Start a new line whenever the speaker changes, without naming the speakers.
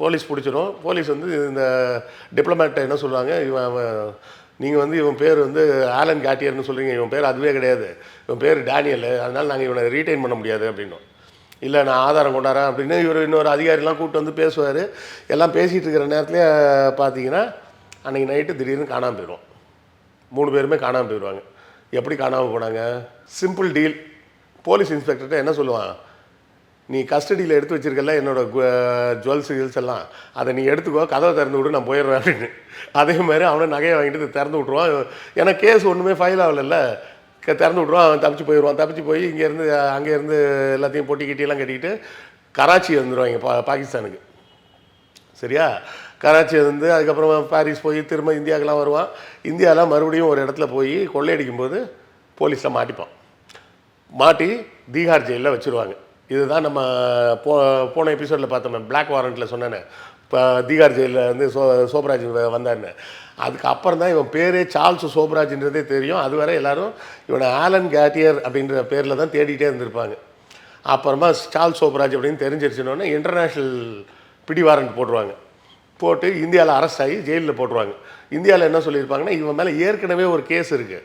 Police பிடிச்சிரும். Police வந்து இந்த டிப்ளமேட்டை என்ன சொல்லுவாங்க இவன் நீங்கள் வந்து இவன் பேர் வந்து ஆலன் காட்டியர்னு சொல்கிறீங்க இவன் பேர் அதுவே கிடையாது. இவன் பேர் டேனியல். அதனால் நாங்கள் இவனை ரீட்டைன் பண்ண முடியாது அப்படின்னும். இல்லை நான் ஆதாரம் கொண்டாரேன் அப்படின்னு இவர் இன்னொரு அதிகாரிலாம் கூப்பிட்டு வந்து பேசுவார். எல்லாம் பேசிகிட்டு இருக்கிற நேரத்துலேயே பார்த்தீங்கன்னா அன்றைக்கி நைட்டு திடீர்னு காணாமல் போயிடுவோம் மூணு பேருமே காணாமல் போயிடுவாங்க எப்படி காணாமல் போனாங்க? சிம்பிள் டீல் போலீஸ் இன்ஸ்பெக்டர்கிட்ட என்ன சொல்லுவான்? நீ கஸ்டடியில் எடுத்து வச்சிருக்கல என்னோட ஜுவல்ஸ் ஹில்ஸ் எல்லாம். அதை நீ எடுத்துக்கோ கதவை திறந்து விடு நான் போயிடுறேன் அப்படின்னு. அதே மாதிரி அவனை நகையை வாங்கிட்டு திறந்து விட்ருவான் ஏன்னா கேஸ் ஒன்றுமே ஃபைல் ஆகலைல்ல. க- திறந்து விட்ருவான் அவன் தப்பிச்சு போயிடுவான். தப்பிச்சு போய் இங்கேருந்து அங்கேருந்து எல்லாத்தையும் பொட்டி கிட்டியெல்லாம் கட்டிக்கிட்டு கராச்சி வந்துடுவாங்க பா பாகிஸ்தானுக்கு. சரியா? கராச்சி வந்து அதுக்கப்புறம் பாரிஸ் போய் திரும்ப இந்தியாவுக்கெல்லாம் வருவான். இந்தியாவில் மறுபடியும் ஒரு இடத்துல போய் கொள்ளையடிக்கும்போது போலீஸில் மாட்டிப்பான். மாட்டி தீகார் ஜெயிலில் வச்சுருவாங்க. இதுதான் நம்ம போ போன எபிசோடில் பார்த்தோம் பிளாக் வாரண்ட்டில் சொன்னேன். இப்போ தீகார் ஜெயிலில் வந்து சோ சோப்ராஜ் வந்தார்னு அதுக்கப்புறம் தான் இவன் பேரே சார்ல்ஸ் சோப்ராஜ்ன்றதே தெரியும். அது வரை எல்லாரும் இவனை ஆலன் கேட்டியர் அப்படின்ற பேரில் தான் தேடிட்டே இருந்திருப்பாங்க. அப்புறமா சார்ல்ஸ் சோப்ராஜ் அப்படின்னு தெரிஞ்சிருச்சுனோடனே இன்டர்நேஷ்னல் பிடி வாரண்ட் போட்டுருவாங்க. போட்டு இந்தியாவில் அரெஸ்ட் ஆகி ஜெயிலில் போட்டுருவாங்க. இந்தியாவில் என்ன சொல்லியிருப்பாங்கன்னா இவன் மேலே ஏற்கனவே ஒரு கேஸ் இருக்குது